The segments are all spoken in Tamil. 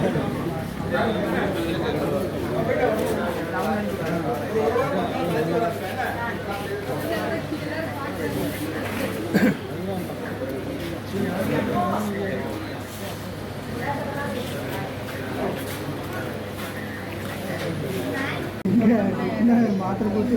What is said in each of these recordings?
மாத்திரை போட்டு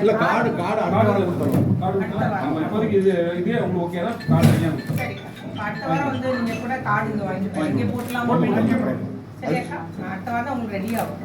இல்ல கார்டு கார்டு அடுத்த வாரம் கொடுத்துருவோம். வாரம். ஆமா, இப்போதைக்கு இது இதே உங்களுக்கு ஓகேனா கார்டு தனியாக கொடுத்துருவோம். அடுத்த வாரம் வந்து நீங்க கூட கார்டு இங்க வாங்கிட்டு இங்கே போட்டலாமா? சரியாக்கா? அடுத்த வாரம் உங்களுக்கு ரெடி ஆகும்?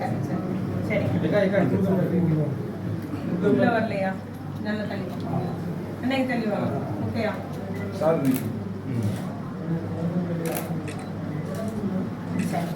சரி சரி. சரி. உள்ள வரலையா? நல்ல தள்ளி வா. என்னைக்கு தள்ளி வரும். ஓகேயா? சார் நீங்க சரி.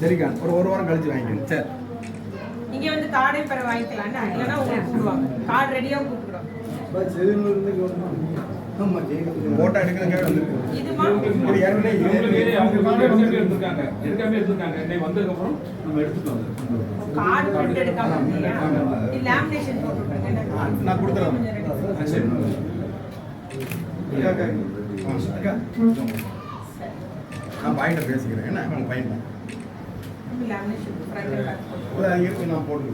சரிக்கா ஒரு ஒரு வாரம் கழிச்சு வாங்கிக்கணும் சரி. இங்க வந்து கார்டே பெற வாங்கிக்கலாம்னா இல்லைன்னா உங்களுக்கு கூடுவாங்க கார்டு ரெடியா கூப்பிடுறோம். போட்டோ என்ன? நான் கொடுத்துறேன். நான் பாயிண்ட பேசிக்கிறேன். என்ன? உங்க பையன் இருக்கு. நான் போட்டு